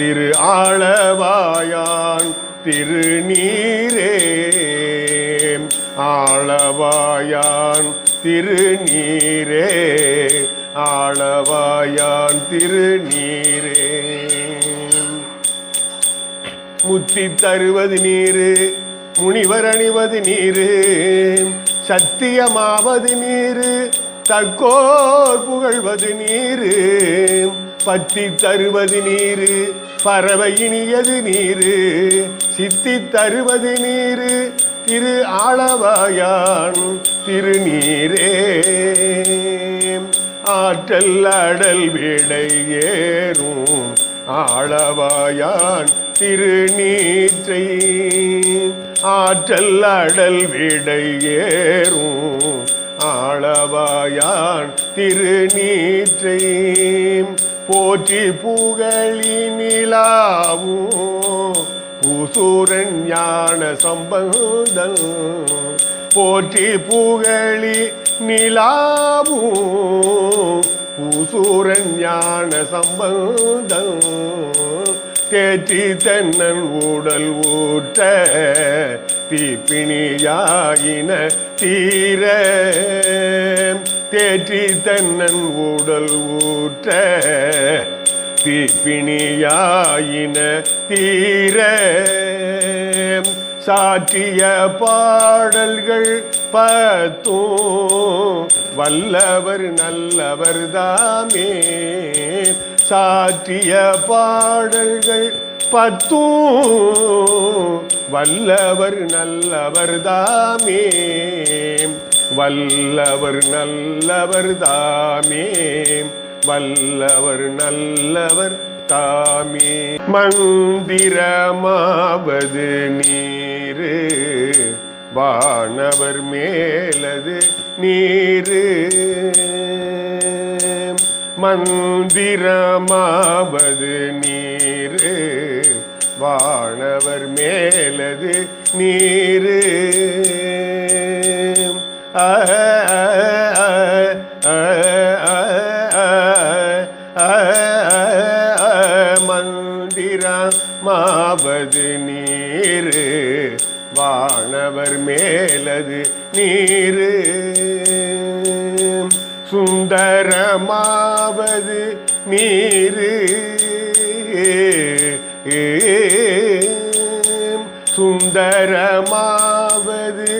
திரு ஆளவாயான் திருநீரே. ஆளவாயான் திருநீரே. ஆளவாயான் திருநீரே. முத்தி தருவது நீரு முனிவர் அணிவது நீரு சத்தியமாவது நீரு தக்கோர் புகழ்வது நீரு பத்தி தருவது நீரு பறவை இனியது நீரு சித்தி தருவது நீரு திரு ஆளவாயான் திருநீரே. ஆற்றல் அடல் விடை ஏறும் ஆளவாயான் திருநீற்றை. ஆற்றல் அடல் விடை ஏறும் ஆளவாயான் திருநீற்றை போற்றி புகழி பூசூரன் ஞான சம்பந்தன் போற்றி புகழி நிலாவும் பூசூரன் ஞான சம்பந்தன் தேற்றி தென்னன் உடல் ஊற்ற தீப்பிணியாயின தீர. தேற்றி தன்னன் உடல் ஊற்ற. தீப்பிணியாயின தீர. சாற்றிய பாடல்கள் பத்தும். வல்லவர் நல்லவர் தாமே. சாற்றிய பாடல்கள் பத்தும். வல்லவர் நல்லவர் தாமே. வல்லவர் நல்லவர் தாமே. வல்லவர் நல்லவர் தாமே. மந்திரமாவது நீரு வானவர் மேலது நீரு. மந்திரமாவது நீரு வா நீர். மாவது நீர். வானவர் மேலது நீர். சுந்தரமாவது நீர். ஏ சுந்தரமாவது.